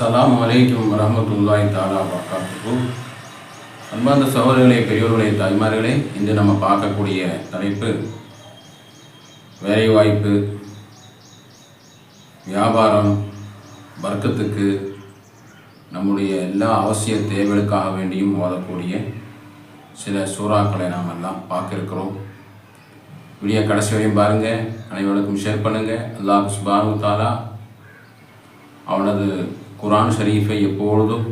அஸ்லாம் வலைக்கம் வரமத்துல்லாய் தாலா வபரகாத்துஹு. அன்பார்ந்த சகோதரர்களே பெரியோர்களே தாய்மார்களே இன்று நம்ம பார்க்கக்கூடிய தலைப்பு வேலைவாய்ப்பு வியாபாரம் வர்க்கத்துக்கு நம்முடைய எல்லா அவசிய தேவைகளுக்காக வேண்டியும் ஓதக்கூடிய சில சூறாக்களை நாம் எல்லாம் பார்க்கிருக்கிறோம் வீடியோ கடைசி வரையும் பாருங்கள் அனைவருக்கும் ஷேர் பண்ணுங்கள் அல்லாஹ் சுபானு தாலா அவனது குரான் ஷரீஃபை எப்பொழுதும்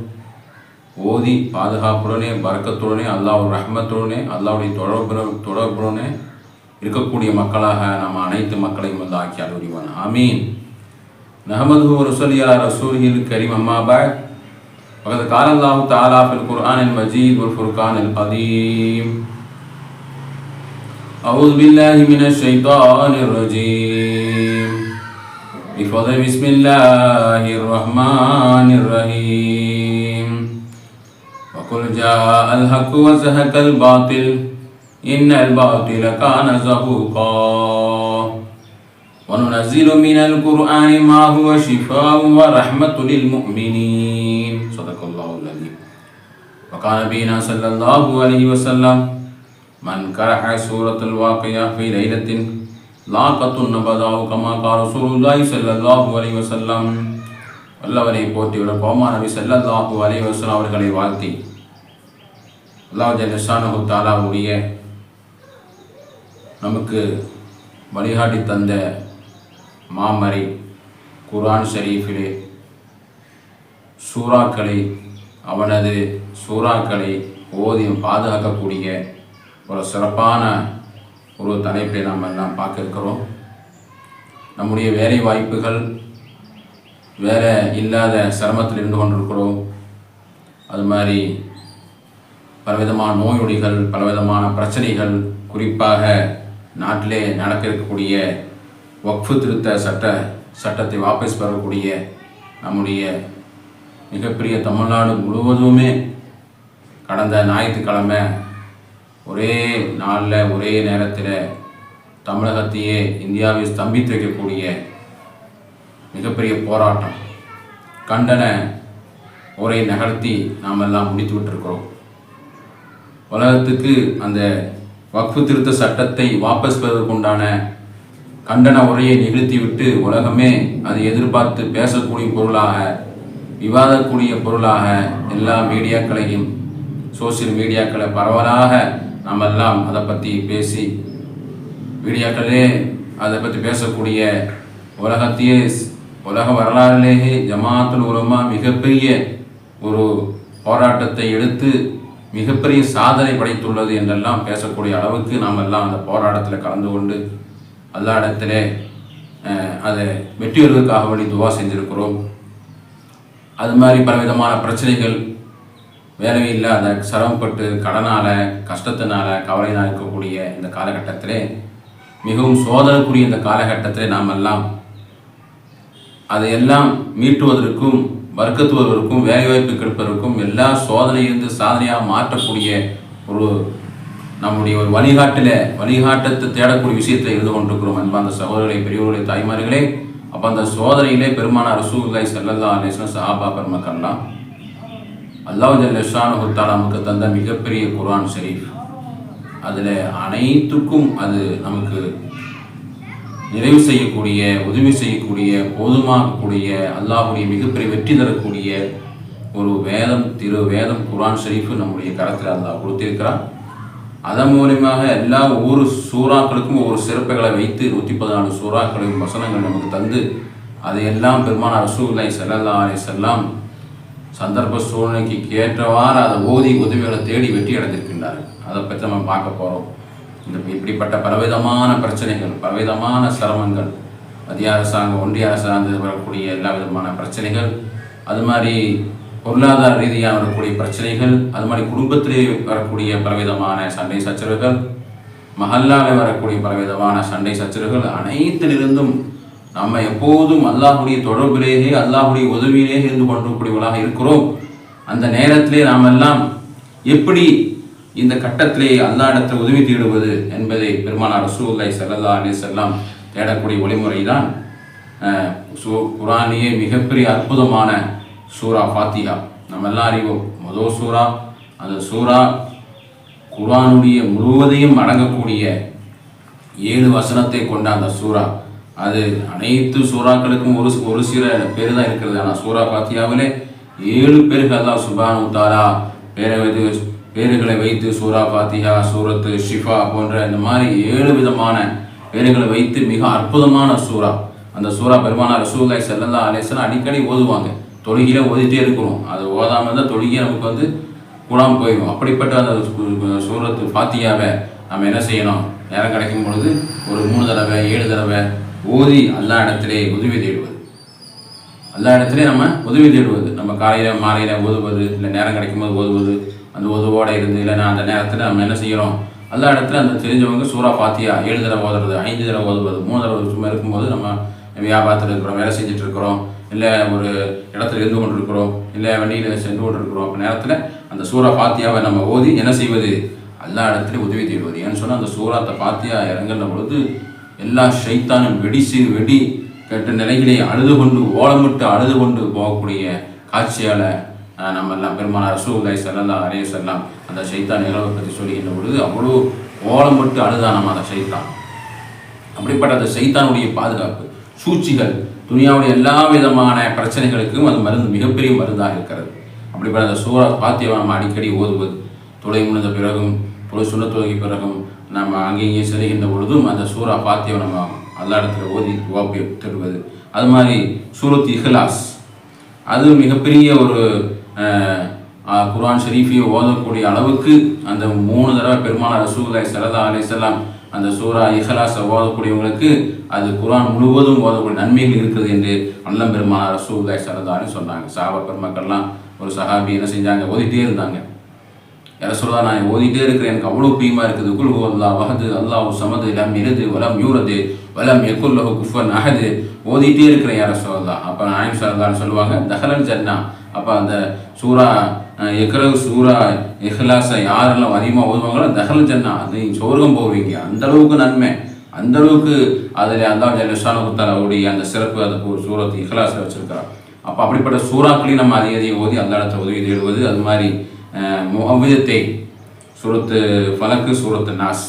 ஓதி பாதுகாப்புடனே பறக்கத்துடனே அல்லாஹ் ரஹ்மத்துடனே அல்லாவுடைய தொடர்பு தொடர்புடனே இருக்கக்கூடிய மக்களாக நம்ம அனைத்து மக்களையும் வந்து ஆக்கி அலுவலிவான் ஆமீன் நஹமது ரசூலியா ரசூலில் கரீம் அம்மா பாய் وقد قال الله تعالى في القرآن المجيد والفرقان القديم أعوذ بالله من الشيطان الرجيم بفضل بسم الله الرحمن الرحيم. وقل جاء الحق وزهق الباطل إن الباطل كان زهوقا. وننزل من القرآن ما هو شفاء ورحمة للمؤمنين. صدق الله العظيم. وقال نبينا صلى الله عليه وسلم من قرأ سورة الواقعة في ليلة லாக்கத்துன் நபதாவு கமா கார சுருல்லாய் செல்லல்லாஹு அலை வசல்லம் வல்லவரை போற்றிவிட கோமா நபி செல்லல்லாஹு அலை வசல்லம் அவர்களை வாழ்த்தி. அல்லாஹ் ஜல்லிஷானு தாலாவுடைய நமக்கு வழிகாட்டி தந்த மாமறை குர்ஆன் ஷரீஃபிலே சூறாக்களை அவனது சூறாக்களை ஓதியம் பாதுகாக்கக்கூடிய ஒரு சிறப்பான ஒரு தலைப்பை நாம் எல்லாம் பார்க்க இருக்கிறோம். நம்முடைய வேலை வாய்ப்புகள் வேலை இல்லாத சிரமத்தில் இருந்து கொண்டிருக்கிறோம். அது மாதிரி பலவிதமான நோயொடிகள் பலவிதமான பிரச்சனைகள் குறிப்பாக நாட்டிலே நடக்க இருக்கக்கூடிய வக்ஃபு திருத்த சட்ட சட்டத்தை வாபஸ் பெறக்கூடிய நம்முடைய மிகப்பெரிய தமிழ்நாடு முழுவதுமே கடந்த ஞாயிற்றுக்கிழமை ஒரே நாளில் ஒரே நேரத்தில் தமிழகத்தையே இந்தியாவை ஸ்தம்பித்து வைக்கக்கூடிய மிகப்பெரிய போராட்டம். கண்டன உரை நகர்த்தி நாம் எல்லாம் முடித்து விட்டுருக்கிறோம். உலகத்துக்கு அந்த வக்ஃபு திருத்த சட்டத்தை வாபஸ் பெறுவதற்குண்டான கண்டன உரையை நிகழ்த்திவிட்டு உலகமே அதை எதிர்பார்த்து பேசக்கூடிய பொருளாக விவாதக்கூடிய பொருளாக எல்லா மீடியாக்களையும் சோசியல் மீடியாக்களை பரவலாக நாம் எல்லாம் அதை பற்றி பேசி வீடியோக்களே அதை பற்றி பேசக்கூடிய உலகத்தையே உலக வரலாறுலேயே ஜமாத்துல் உலமா மிகப்பெரிய ஒரு போராட்டத்தை எடுத்து மிகப்பெரிய சாதனை படைத்துள்ளது என்றெல்லாம் பேசக்கூடிய அளவுக்கு நாம் எல்லாம் அந்த போராட்டத்தில் கலந்து கொண்டு எல்லா இடத்திலே அதை வெற்றி வருவதற்காக வேண்டி துவா செஞ்சுருக்கிறோம். அது மாதிரி பலவிதமான பிரச்சனைகள் வேலை இல்லாத சிரமப்பட்டு கடனால் கஷ்டத்தினால கவலையினால் இருக்கக்கூடிய இந்த காலகட்டத்திலே மிகவும் சோதனைக்குரிய இந்த காலகட்டத்தில் நாம் எல்லாம் அதையெல்லாம் மீட்டுவதற்கும் வர்க்கத்துவதற்கும் வேலைவாய்ப்பு கிடைப்பதற்கும் எல்லா சோதனையிலிருந்து சாதனையாக மாற்றக்கூடிய ஒரு நம்முடைய ஒரு வழிகாட்டில் வழிகாட்டத்தை தேடக்கூடிய விஷயத்தில் இருந்து கொண்டிருக்கிறோம். அன்பாந்த சகோதரர்களை பெரியவர்களை தாய்மார்களே அப்போ அந்த சோதனையிலே பெருமான ரசூல்லாய் செல்லல்லா லேசன சஹாபா பெருமக்கள்லாம் அல்லாஹ் ஜல்லேஷானுத்தாலா நமக்கு தந்த மிகப்பெரிய குர்ஆன் ஷரீஃப். அதில் அனைத்துக்கும் அது நமக்கு நிறைவு செய்யக்கூடிய உதவி செய்யக்கூடிய போதுமாகக்கூடிய அல்லாஹுடைய மிகப்பெரிய வெற்றி தரக்கூடிய ஒரு வேதம் திரு வேதம் குர்ஆன் ஷரீஃப் நம்முடைய கரத்தில் அல்லாஹ் கொடுத்திருக்கிறார் அதன் மூலியமாக எல்லா ஒவ்வொரு சூறாக்களுக்கும் ஒவ்வொரு சிறப்புகளை வைத்து நூற்றி பதினாலு சூறாக்களையும் வசனங்கள் நமக்கு தந்து அதையெல்லாம் பெருமான ரசூல்லாய் செல்லல்லா அலை செல்லாம் சந்தர்ப்ப சூழ்நிலைக்கு ஏற்றவாறு அதை ஓதி உதவிகளை தேடி வெற்றி அடைந்திருக்கின்றார்கள். அதை பற்றி நம்ம பார்க்க போகிறோம் இந்த இப்படிப்பட்ட பலவிதமான பிரச்சனைகள் பலவிதமான சிரமங்கள் மத்திய அரசாங்கம் ஒன்றிய அரசாங்கம் வரக்கூடிய எல்லா விதமான பிரச்சனைகள் அது மாதிரி பொருளாதார ரீதியாக வரக்கூடிய பிரச்சனைகள் அது மாதிரி குடும்பத்திலே வரக்கூடிய பலவிதமான சண்டை சச்சரவுகள் மஹல்லாவில் வரக்கூடிய பலவிதமான சண்டை சச்சரவுகள் அனைத்திலிருந்தும் நம்ம எப்போதும் அல்லாஹுடைய தொடர்பிலேயே அல்லாஹுடைய உதவியிலேயே இருந்து கொண்டிருக்கூடியவர்களாக இருக்கிறோம். அந்த நேரத்திலே நாம் எல்லாம் எப்படி இந்த கட்டத்திலே அல்லா உதவி தேடுவது என்பதை பெருமானார் ரசூல்லாய் சல்லா அலி செல்லாம் தேடக்கூடிய வழிமுறை தான் குரானியே மிகப்பெரிய அற்புதமான சூரா ஃபாத்தியா நம்ம எல்லாம் அறிவோம் மொதல் சூரா அந்த சூரா குரானுடைய முழுவதையும் அடங்கக்கூடிய ஏழு வசனத்தை கொண்ட அந்த சூரா. அது அனைத்து சூறாக்களுக்கும் ஒரு ஒரு சில பேர் தான் இருக்கிறது. ஆனால் சூறா பாத்தியாவிலே ஏழு பேர்கள் தான் சுபானு தாலா பேரை வைத்து பேர்களை வைத்து சூரா பாத்தியா சூரத்து ஷிஃபா போன்ற இந்த மாதிரி ஏழு விதமான பேர்களை வைத்து மிக அற்புதமான சூரா அந்த சூரா பெருமானா ரசூல்லாய் செல்லல்லா அலேசன் அடிக்கடி ஓதுவாங்க. தொழுகிலே ஓதிட்டே இருக்கிறோம் அது ஓதாமல் இருந்தால் தொழுகியே நமக்கு வந்து கூடாமல் போயிடும். அப்படிப்பட்ட அந்த சூரத்து பாத்தியாவை நம்ம என்ன செய்யணும்? நேரம் கிடைக்கும் பொழுது ஒரு மூணு தடவை ஏழு தடவை ஓதி அல்லா இடத்திலே உதவி தேடுவது. எல்லா இடத்துலையும் நம்ம உதவி தேடுவது. நம்ம காலையில் மாலையில் ஓதுவது இல்லை நேரம் கிடைக்கும் போது ஓதுவது அந்த உதவோடு இருந்து இல்லைன்னா அந்த நேரத்தில் நம்ம என்ன செய்கிறோம் எல்லா இடத்துல அந்த தெரிஞ்சவங்க சூறா பாத்தியா ஏழு தடவை ஓதுறது ஐந்து தடவை ஓதுவது மூணு தடவை சும்மா இருக்கும்போது நம்ம வியாபாரத்தில் இருக்கிறோம் வேலை செஞ்சுட்டு இருக்கிறோம் இல்லை ஒரு இடத்துல இருந்து கொண்டு இருக்கிறோம் இல்லை வண்டியில் சென்று கொண்டு இருக்கிறோம் அப்போ நேரத்தில் அந்த சூறா பாத்தியாவை நம்ம ஓதி என்ன செய்வது? எல்லா இடத்துலையும் உதவி தேடுவது. ஏன்னு சொன்னால் அந்த சூறாத்தை பாத்தியா இறங்குற பொழுது எல்லா ஷைத்தானும் வெடி வெடி கெட்ட நிலையிலே அழுது கொண்டு ஓலமிட்டு அழுது கொண்டு போகக்கூடிய காட்சியால் நம்ம எல்லாம் பெருமானார் ரசூல்லாய் செல்லலாம் அரே செல்லாம் அந்த ஷைத்தான் நிகழ்வை பற்றி சொல்லுகின்ற பொழுது அவ்வளோ ஓலமிட்டு அழுதான் நம்ம அந்த சைத்தான். அப்படிப்பட்ட அந்த சைத்தானுடைய பாதுகாப்பு சூழ்ச்சிகள் துணியாவுடைய எல்லா விதமான பிரச்சனைகளுக்கும் அது மருந்து மிகப்பெரிய மருந்தாக இருக்கிறது. அப்படிப்பட்ட அந்த சூறா பாத்தியவை நம்ம அடிக்கடி ஓதுவது தொலை முடிந்த பிறகும் தொலை சுண்ண தொழுகை பிறகும் நம்ம அங்கேயும் செல்கின்ற பொழுதும் அந்த சூறா பாத்தியம் நம்ம அல்லா இடத்துல ஓதி துவாப்பி தருவது. அது மாதிரி சூரத் இஹ்லாஸ். அது மிகப்பெரிய ஒரு குரான் ஷெரீஃபையை ஓதக்கூடிய அளவுக்கு அந்த மூணு தடவை பெருமாள் ரசூலாய் சரதா அலைஹி அந்த சூரா இஹ்லாஸை ஓதக்கூடியவங்களுக்கு அது குரான் முழுவதும் ஓதக்கூடிய நன்மைகள் இருக்குது என்று அண்ணன் பெருமாள் ரசூலாய் சரதான்னு சொன்னாங்க. சாப பெருமக்கள்லாம் ஒரு சஹாபி என்ன செஞ்சாங்க? ஓதிட்டே இருந்தாங்க. யார சொல்லா நான் ஓதிட்டே இருக்கிறேன். எனக்கு அவ்வளோ பிரியமா இருக்குது. குல் ஹு அல்லா வஹது. அல்லாஹ் சமது. லம் இருது வலம் யூரது. வலம் எக்குல்லஹு குஃபன் அஹது. ஓதிட்டே இருக்கிறேன் யார சொல்லா அப்போ நாயம் சொல்லலான்னு சொல்லுவாங்க தஹலன் ஜன்னா. அப்போ அந்த சூரா அஹ், சூரா இஹ்லாஸை யாரெல்லாம் அதிகமாக ஓதுவாங்களோ தஹலன் ஜன்னா. அது சோர்கம் போவீங்க. அந்த அளவுக்கு நன்மை. அந்த அளவுக்கு அதில் அல்லாஹ் ஜல்லிஷானு அவருடைய அந்த சிறப்பு அந்த சூரத்து இஹ்லாஸை வச்சிருக்கிறார் அப்போ அப்படிப்பட்ட சூறாக்களையும் நம்ம அதிக அதிகம் ஓதி அந்த இடத்துல உதவி தேடுவது அது மாதிரி முகவிதத்தை சூரத்து பலக்கு சூரத்து நாஸ்.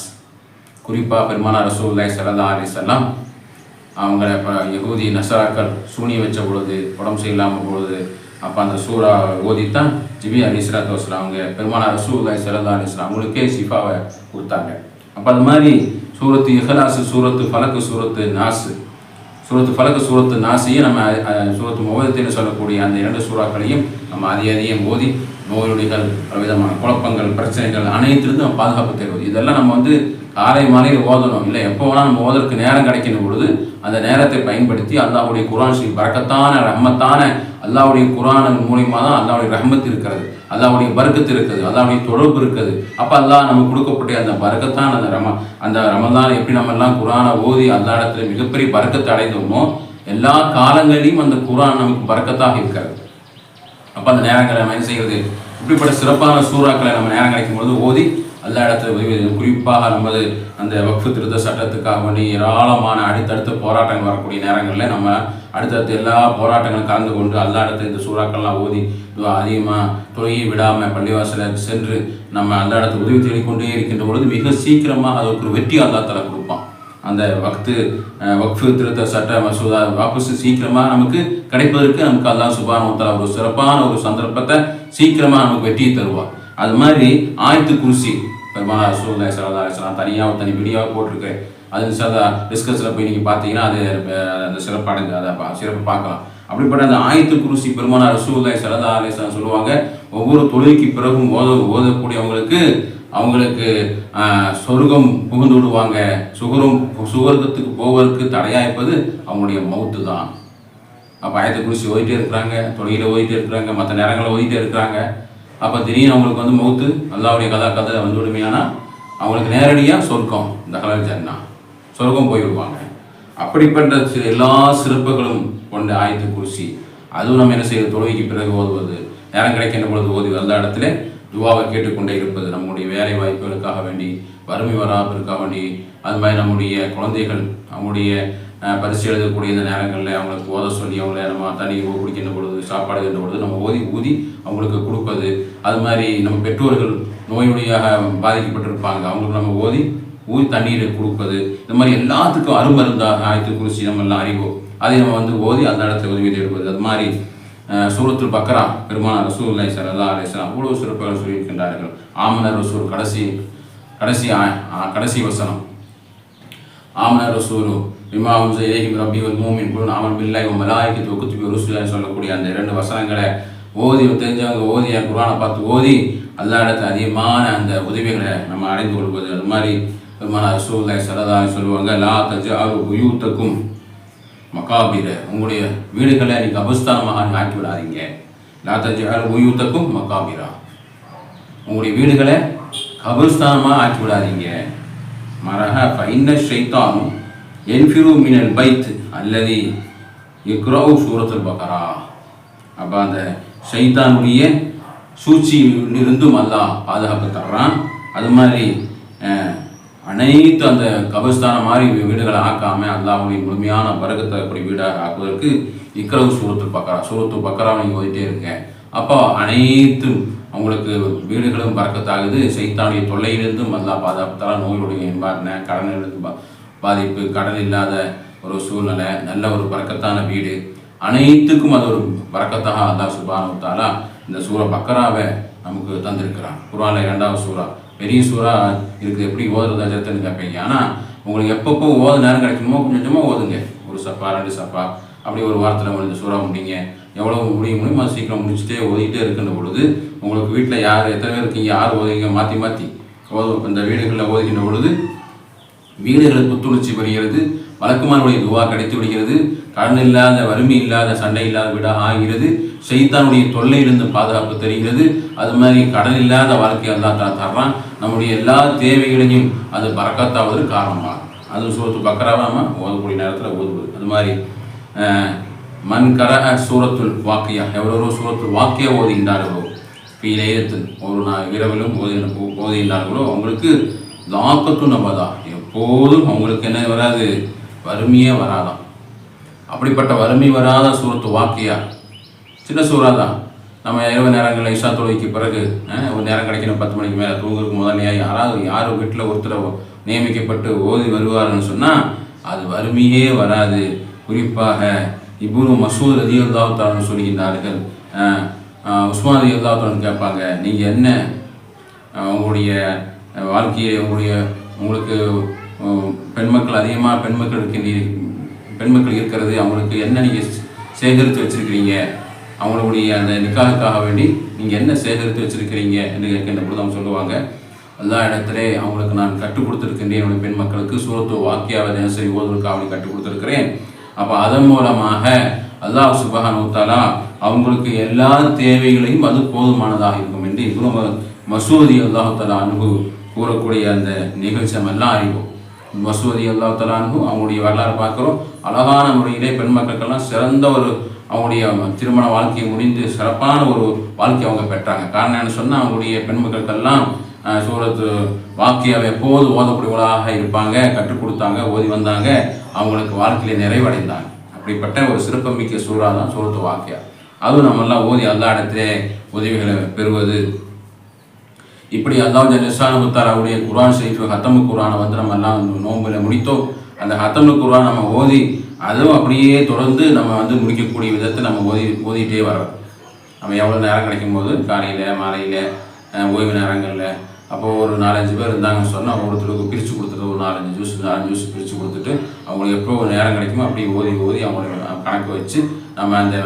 குறிப்பாக பெருமான ரசூல்லாய் சல்லா அலிசல்லாம் அவங்கள இப்போ யகூதி நசராக்கள் சூனி வச்ச பொழுது உடம்பு சரியில்லாமல் பொழுது அப்போ அந்த சூறா ஓதித்தான் ஜிபி அலி இஸ்லாத்து வஸ்லாம். அவங்க பெருமானார் ரசூல்லாய் சல்லா அலிஸ்லாம் அவங்களுக்கே சிஃபாவை கொடுத்தாங்க. அப்போ அது மாதிரி சூரத்து இஹலாசு சூரத்து பலக்கு சூரத்து நாசு சூரத்து ஃபலக்கு சூரத்து நாசியும் நம்ம சூரத்து முகத்தின்னு சொல்லக்கூடிய அந்த இரண்டு சூறாக்களையும் நம்ம அதிகாரியும் அதிகம் ஓதி நோயுடிகள் பலவிதமான குழப்பங்கள் பிரச்சனைகள் அனைத்திலிருந்து நம்ம பாதுகாப்பு தேடுவது. இதெல்லாம் நம்ம வந்து காலை மாலையில் ஓதணும் இல்லை எப்போ வேணால் நம்ம ஓதற்கு நேரம் கிடைக்கணும் பொழுது அந்த நேரத்தை பயன்படுத்தி அல்லாவுடைய குரான் ஸ்ரீ பறக்கத்தான ரஹ்மத்தான அல்லாவுடைய குரான் மூலியமாக தான் அல்லாவுடைய ரஹ்மத் இருக்கிறது. அல்லாவுடைய வர்க்கத்து இருக்குது அல்லாவுடைய தொடர்பு இருக்குது. அப்போ அல்லாஹ் நமக்கு கொடுக்கப்பட்ட அந்த வர்க்கத்தான் அந்த ரம அந்த ரமதான் எப்படி நம்ம எல்லாம் குரானை ஓதி அந்த இடத்துல மிகப்பெரிய வர்க்கத்தை அடைந்தோமோ எல்லா காலங்களிலும் அந்த குரான் நமக்கு வர்க்கத்தாக இருக்கிறது. அப்போ அந்த நேரங்களை நம்ம என்ன செய்கிறது இப்படிப்பட்ட சிறப்பான சூறாக்களை நம்ம நேரம் கிடைக்கும் பொழுது ஓதி எல்லா இடத்துல உதவி குறிப்பாக நமது அந்த வக்ஃபு திருத்த சட்டத்துக்காக வேண்டி ஏராளமான அடுத்தடுத்த போராட்டங்கள் வரக்கூடிய நேரங்களில் நம்ம அடுத்தடுத்து எல்லா போராட்டங்களும் கலந்து கொண்டு எல்லா இடத்துல இந்த சூறாக்கள்லாம் ஓதி அதிகமாக தொழுகை விடாமல் பள்ளிவாசலில் சென்று நம்ம அந்த இடத்துல உதவி தேடிக்கொண்டே இருக்கின்ற பொழுது மிக சீக்கிரமாக அதற்கு ஒரு வெற்றி அல்லா தலா கொடுப்பான். அந்த வக்து வக்ஃபு திருத்த சட்ட மசோதா வாபஸ் சீக்கிரமாக நமக்கு கிடைப்பதற்கு நமக்கு அல்லா சுபான ஒரு சிறப்பான ஒரு சந்தர்ப்பத்தை சீக்கிரமாக நமக்கு வெற்றியை தருவார். அது மாதிரி ஆயத்து குருசி பெருமானா ரசூல்லா சல்லா அலிஸ்லாம் தனியாக தனி வீடியோவாக போட்டிருக்கு. அது சதா டிஸ்கஸில் போய் நீங்கள் பார்த்தீங்கன்னா அது அந்த சிறப்பானது அதை சிறப்பு பார்க்கலாம். அப்படிப்பட்ட அந்த ஆயத்து குருசி பெருமானார் ரசூல்லாய் சல்லா அலிஸ்லாம் சொல்லுவாங்க. ஒவ்வொரு தொழுகைக்கு பிறகும் ஓத ஓதக்கூடியவங்களுக்கு அவங்களுக்கு சொர்க்கம் புகுந்து விடுவாங்க. சுகரும் சுகர்க்கத்துக்கு போவதற்கு தடையாய்ப்பது அவங்களுடைய மவுத்து தான். அப்போ ஆயத்தை குறித்து ஓதிட்டே இருக்கிறாங்க தொழுகையில் ஓதிட்டே இருக்கிறாங்க மற்ற நேரங்களில் ஓதிட்டே இருக்கிறாங்க. அப்போ திடீர்னு அவங்களுக்கு வந்து மவுத்து அல்லாவுடைய கதா கதை வந்து விடுமையானா அவங்களுக்கு நேரடியாக சொர்க்கம் இந்த கலர் ஜன்னா. சொர்க்கம் போய்விடுவாங்க அப்படிப்பட்ட சில எல்லா சிறப்புகளும் கொண்ட ஆயத்து குறிச்சி அதுவும் நம்ம என்ன செய்யறது? தொழுகைக்கு பிறகு ஓதுவது. நேரம் கிடைக்கின்ற பொழுது ஓதி வந்த இடத்துல துவாவை கேட்டுக்கொண்டே இருப்பது நம்முடைய வேலை வாய்ப்புகளுக்காக வேண்டி வறுமை வராப்பிற்காக வேண்டி அது மாதிரி நம்முடைய குழந்தைகள் நம்முடைய பரிசு எழுதக்கூடிய இந்த நேரங்களில் அவங்களுக்கு ஓத சொல்லி அவங்கள நம்ம தண்ணி குடிக்கின்ற பொழுது சாப்பாடு கின்ற பொழுது நம்ம ஓதி ஊதி அவங்களுக்கு கொடுப்பது. அது மாதிரி நம்ம பெற்றோர்கள் நோயுடையாக பாதிக்கப்பட்டிருப்பாங்க. அவங்களுக்கு நம்ம ஓதி ஊதி தண்ணீரை கொடுப்பது. இந்த மாதிரி எல்லாத்துக்கும் அருமருந்தாக ஆயத்து குறிச்சி நம்ம எல்லாம் அறிவோம். அதை நம்ம வந்து ஓதி அந்த இடத்துல உதவி தேடுவது. அது மாதிரி சூரத்துல் பக்ரா பெருமான ரசூல் அலை அலிஸ்லாம் அவ்வளோ சிறப்பாக சொல்லியிருக்கின்றார்கள். ஆமனர் ரசூல் கடைசி கடைசி ஆ- கடைசி வசனம். ஆமனர் ரசூலு விமா உன்ச இலேஹிம் ரப்பி வல் மூமின். குழு நாம பில்லாய் உமலாய்க்கு மலாயிகத்து வ குத்துபி சொல்லக்கூடிய அந்த இரண்டு வசனங்களை ஓதி தெரிஞ்சவங்க ஓதி குரானை பார்த்து ஓதி அல்லாஹ் இடத்துல அதிகமான அந்த உதவிகளை நம்ம அடைந்து கொள்வது. அது மாதிரி பெருமான ரசூலுல்லாஹி ஸல்லல்லாஹு சொல்லுவாங்க லா தஜ்அலு உயூத்தக்கும் மகாபீர. உங்களுடைய வீடுகளை நீ கபஸ்தானமாக நீ ஆக்கி விடாதீங்க. லா தஜ்அலு உயூத்தக்கும் மகாபீரா. உங்களுடைய வீடுகளை கபஸ்தானமாக ஆக்கி விடாதீங்க. மரக பைன ஷைத்தானும் என்ஃபிரு மினல் பைத் அல்லது இக்ரவு சூரத்துல் பக்கரா அப்போ அந்த ஷைத்தானுடைய சூழ்ச்சியிலிருந்தும் அல்லாஹ் பாதுகாப்பு தர்றான். அது மாதிரி அனைத்து அந்த கபஸ்தான மாதிரி வீடுகளை ஆக்காமல் அல்லாஹ்வுடைய முழுமையான பரகத்தை அப்படி வீடாக ஆக்குவதற்கு இக்ரவு சூரத்துல் பக்கரா சூரத்து பக்கரா நீங்கள் ஓதிட்டே இருங்க. அப்போ அனைத்து அவங்களுக்கு வீடுகளும் பறக்கத்தாகுது. சைத்தானுடைய தொல்லையிலிருந்தும் அல்லாஹ் பாதுகாத்தால் நோயுடைய என்பாருன கடனிலிருந்து பா பாதிப்பு கடன் இல்லாத ஒரு சூழ்நிலை நல்ல ஒரு பறக்கத்தான வீடு அனைத்துக்கும் அது ஒரு பறக்கத்தாக அல்லா சுபானுத்தாலா இந்த சூறா பக்கராவை நமக்கு தந்திருக்கிறான். குரானில் இரண்டாவது சூறா பெரிய சூறா இருக்குது. எப்படி ஓதுறது அஜத்துன்னு கேட்பீங்க. ஆனால் உங்களுக்கு எப்பப்போ ஓத நேரம் கிடைக்குமோ கொஞ்சம் கொஞ்சமாக ஓதுங்க. ஒரு சப்பா ரெண்டு சப்பா அப்படி ஒரு வாரத்தில் முடிஞ்ச சூறா முடிங்க. எவ்வளோ முடிய முடியுமோ அது சீக்கிரம் முடிச்சுட்டே ஓதிக்கிட்டே இருக்கின்ற பொழுது உங்களுக்கு வீட்டில் யார் எத்தனை பேர் இருக்கீங்க யார் ஓதுங்க மாற்றி மாற்றி ஓது இந்த வீடுகளில் ஓதுகின்ற பொழுது வீடுகளுக்கு புத்துணர்ச்சி பெறுகிறது வழக்குமானுடைய துவா கிடைத்து விடுகிறது. கடன் இல்லாத வறுமை இல்லாத சண்டை இல்லாத வீடாக ஆகிறது. செய்தானுடைய தொல்லையிலிருந்து பாதுகாப்பு தெரிகிறது. அது மாதிரி கடன் இல்லாத வாழ்க்கை அல்லா தா தர்றான். நம்முடைய எல்லா தேவைகளையும் அது பறக்கத்தாவதற்கு காரணமாகும் அது சூரத்து பக்கராவாம ஓதக்கூடிய நேரத்தில் ஓதுவது. அது மாதிரி மண் கரக சூரத்துள் வாக்கியா? எவ்வளோ சூரத்துள் வாக்கியா ஓதுகின்றார்களோ? பீலேயத்தில் ஒரு நாள் இரவிலும் ஓதி ஓதுகின்றார்களோ? அவங்களுக்கு தாக்கத்து நபதா. எப்போதும் அவங்களுக்கு என்ன வராது? வறுமையே வராதாம். அப்படிப்பட்ட வறுமை வராத சூரத்து வாக்கியா? சின்ன சூறாக தான். நம்ம இரவு நேரங்களில் இஷா தொழுகைக்கு பிறகு ஒரு நேரம் கிடைக்கணும் பத்து மணிக்கு மேலே தூங்குறதுக்கு முதல்லையா யாராவது யார் வீட்டில் ஒருத்தர் நியமிக்கப்பட்டு ஓதி வருவாருன்னு சொன்னால் அது வறுமையே வராது. குறிப்பாக இப்னு மசூத் ரதி அல்லாத்தான்னு சொல்கின்றார்கள் உஸ்மான் ரதி அல்லாத்தான்னு கேட்பாங்க நீங்கள் என்ன உங்களுடைய வாழ்க்கையை உங்களுடைய உங்களுக்கு பெண்மக்கள் அதிகமாக பெண்மக்களுக்கு இருக்கின்றீர்கள் பெண்மக்கள் இருக்கிறது அவங்களுக்கு என்ன நீங்கள் சேகரித்து வச்சிருக்கிறீங்க அவங்களுடைய அந்த நிக்காவுக்காக வேண்டி நீங்கள் என்ன சேகரித்து வச்சிருக்கிறீங்க என்று கேட்கின்ற பொழுது அவங்க சொல்லுவாங்க. எல்லா இடத்துலே அவங்களுக்கு நான் கற்றுக் கொடுத்துருக்கின்றேன். என்னுடைய பெண் மக்களுக்கு சூரத்து வாக்கியாவை தினசரி ஓதுவதற்கு அவனை கற்றுக் கொடுத்துருக்கிறேன். அப்போ அதன் மூலமாக அல்லாஹ் சுபஹானு அவங்களுக்கு எல்லா தேவைகளையும் அது போதுமானதாக இருக்கும் என்று இவ்வளவு மசூதி அல்லாஹு தலா கூறக்கூடிய அந்த நிகழ்ச்சி நம்ம எல்லாம் அறிவோம். மசூதி அல்லா தலானு அவங்களுடைய வரலாறு பார்க்குறோம். அழகான முறையிலே பெண் மக்களுக்கெல்லாம் சிறந்த ஒரு அவங்களுடைய திருமண வாழ்க்கையை முடிந்து சிறப்பான ஒரு வாழ்க்கையை அவங்க பெற்றாங்க. காரணம் என்ன சொன்னால் அவங்களுடைய பெண் மக்களுக்கெல்லாம் சூரத்து வாக்கியாவை எப்போது ஓதக்கூடியவர்களாக இருப்பாங்க கற்றுக் கொடுத்தாங்க ஓதி வந்தாங்க அவங்களுக்கு வாழ்க்கையில நிறைவடைந்தாங்க. அப்படிப்பட்ட ஒரு சிறப்புமிக்க சூறா தான் சூரத்து வாக்கியா. அதுவும் நம்மெல்லாம் ஓதி எல்லா இடத்திலே உதவிகளை பெறுவது இப்படி அல்லாஹ் ஜல்லிசானுத்தாராவுடைய குரான் ஷரீஃப் ஹத்தமு குரானை வந்து நம்ம எல்லாம் நோம்பில் முடித்தோம் அந்த ஹத்தமு குரான் நம்ம ஓதி அதுவும் அப்படியே தொடர்ந்து நம்ம வந்து முடிக்கக்கூடிய விதத்தை நம்ம ஓதி ஓதிட்டே வரோம் நம்ம எவ்வளோ நேரம் கிடைக்கும் போது காலையில் மாலையில் ஓய்வு நேரங்களில். அப்போது ஒரு நாலஞ்சு பேர் இருந்தாங்கன்னு சொன்னால் ஒவ்வொருத்தருக்கு பிரித்து கொடுத்துட்டு ஒரு நாலஞ்சு ஜூஸ் நாலஞ்சு ஜூஸ் பிரித்து கொடுத்துட்டு அவங்களுக்கு எப்போ ஒரு நேரம் கிடைக்குமோ அப்படி ஓதி ஓதி அவங்களுக்கு கணக்கு வச்சு நம்ம அந்த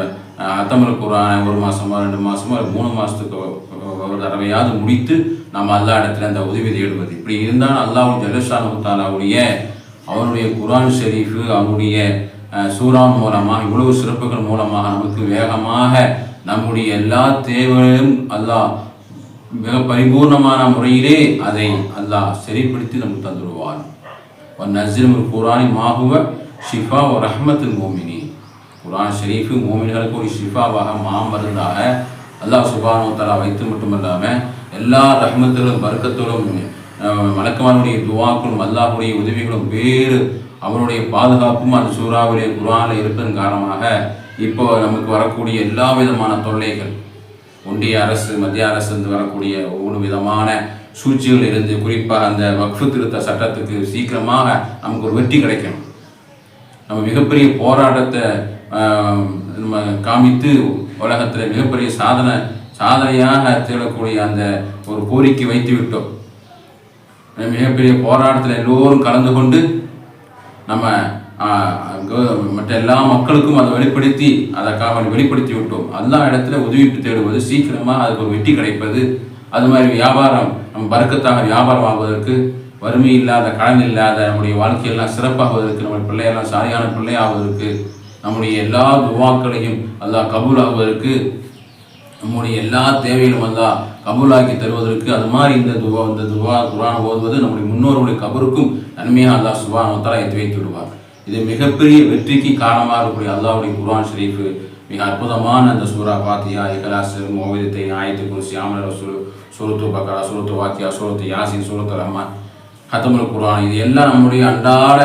அத்தமிழ் குரானை ஒரு மாதமோ ரெண்டு மாதமோ மூணு மாதத்துக்கு அவர் தடவையாவது முடித்து நம்ம அல்லா இடத்துல அந்த உதவி தேடுவது. இப்படி இருந்தால் அல்லாஹ் ஜலஷானு முத்தாலாவுடைய அவனுடைய குரான் ஷெரீஃபு அவனுடைய அஹ், மூலமாக இவ்வளவு சிறப்புகள் மூலமாக நமக்கு வேகமாக நம்முடைய எல்லா தேவைகளையும் அல்லாஹ் மிக பரிபூர்ணமான முறையிலே அதை அல்லாஹ் சரிப்படுத்தி நமக்கு தந்துடுவார். நஸ்ரிம் குரானி மாகுவ ஷிஃபா ஒரு ரஹ்மத்துல் மோமினி குரான் ஷெரீஃபு மோமின்களுக்கு ஒரு ஷிஃபாவாக மாமருந்தாக அல்லாஹ் சுபானோ தலா வைத்து மட்டுமல்லாமல் எல்லா ரஹ்மத்திலும் பர்க்கத்திலும் மலக்கமானுடைய துவாக்களும் அல்லாஹுடைய உதவிகளும் வேறு அவருடைய பாதுகாப்பும் அந்த சூறாவிலே குரானில் இருப்பதன் காரணமாக இப்போ நமக்கு வரக்கூடிய எல்லா விதமான தொல்லைகள் ஒன்றிய அரசு மத்திய அரசு இருந்து வரக்கூடிய ஒவ்வொரு விதமான சூழ்ச்சிகள் இருந்து குறிப்பாக அந்த வக்ஃபு திருத்த சட்டத்துக்கு சீக்கிரமாக நமக்கு ஒரு வெற்றி கிடைக்கணும். நம்ம மிகப்பெரிய போராட்டத்தை நம்ம காமித்து உலகத்தில் மிகப்பெரிய சாதனை சாதனையாக தேடக்கூடிய அந்த ஒரு கோரிக்கை வைத்து விட்டோம் மிகப்பெரிய போராட்டத்தில் எல்லோரும் கலந்து கொண்டு நம்ம மற்ற எல்லா மக்களுக்கும் அதை வெளிப்படுத்தி அதற்காக வெளிப்படுத்தி விட்டோம். எல்லா இடத்துல உதவி தேடுவது. சீக்கிரமாக அதுக்கு ஒரு வெற்றி கிடைப்பது. அது மாதிரி வியாபாரம் நம்ம பறக்கத்தாக வியாபாரம் ஆகுவதற்கு வறுமை இல்லாத கடன் இல்லாத நம்முடைய வாழ்க்கையெல்லாம் சிறப்பாகுவதற்கு நம்முடைய பிள்ளையெல்லாம் சரியான பிள்ளையாவதற்கு நம்முடைய எல்லா துவாக்களையும் அல்லாஹ் கபூல் ஆகுவதற்கு நம்முடைய எல்லா தேவைகளும் அல்லாஹ் கபூலாக்கி தருவதற்கு அது மாதிரி இந்த துவா இந்த துவா குரான் ஓதுவது நம்முடைய முன்னோருடைய கபருக்கும் நன்மையாக அல்லாஹ் சுபானத்தால் எடுத்து வைத்து விடுவார். இது மிகப்பெரிய வெற்றிக்கு காரணமாக இருக்கக்கூடிய அல்லாவுடைய குரான் ஷரீஃப். மிக அற்புதமான அந்த சூரா பாத்தியா இகலாஸ் மோவிதத்தை ஆயத்து குருசி ஆமர சுரு சுருத்து பக்கரா சுருத்து வாத்தியா சூரத்து யாசின் சூரத்து ரஹ்மான் ஹத்தமுல் குரான் இது எல்லாம் நம்முடைய அன்றாட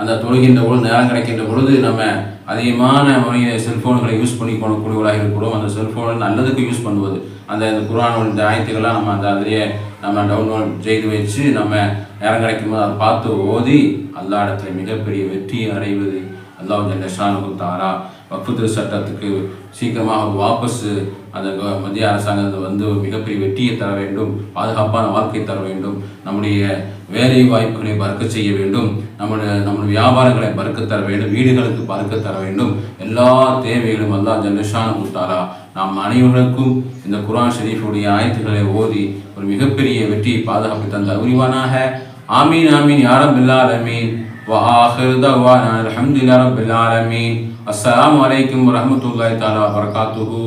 அந்த தொழுகின்ற பொழுது நேரம் கிடைக்கின்ற பொழுது நம்ம அதிகமான முறையில் செல்ஃபோன்களை யூஸ் பண்ணி கொள்ளக்கூடியவர்களாக இருக்கிறோம் அந்த செல்ஃபோனை நல்லதுக்கு யூஸ் பண்ணுவது. அந்த இந்த இந்த ஆயத்துக்கெல்லாம் நம்ம அந்த அதிலேயே நம்ம டவுன்லோட் செய்து வச்சு நம்ம நேரம் கிடைக்கும் போது அதை பார்த்து ஓதி அல்லா இடத்துல மிகப்பெரிய வெற்றியை அடைவது. அல்லாஹ் நெஷானு தாரா வக்ஃபு திரு சட்டத்துக்கு சீக்கிரமாக ஒரு வாபஸ் அந்த கவ- மத்திய அரசாங்கம் வந்து ஒரு மிகப்பெரிய வெற்றியை தர வேண்டும் பாதுகாப்பான வாழ்க்கை தர வேண்டும் நம்முடைய வேலை வாய்ப்புகளை பறக்க செய்ய வேண்டும் நம்முடைய நம்முடைய வியாபாரங்களை பறக்க தர வேண்டும் வீடுகளுக்கு பறக்க தர வேண்டும் எல்லா தேவைகளும் அல்லாஹ் ஜல்லஷானு குத்தாரா நாம் அனைவருக்கும் இந்த குர்ஆன் ஷரீஃபுடைய ஆயத்துக்களை ஓதி ஒரு மிகப்பெரிய வெற்றியை பாதுகாப்பு தந்த உரிவானாக ஆமீன் ஆமீன் யாரம் பில்லாலமீன் وآخر دعوانا الحمد لله رب العالمين அஸ்லாம் வலைக்கம் வரமத்துல்லாய் தாலா வரகாத்துஹூ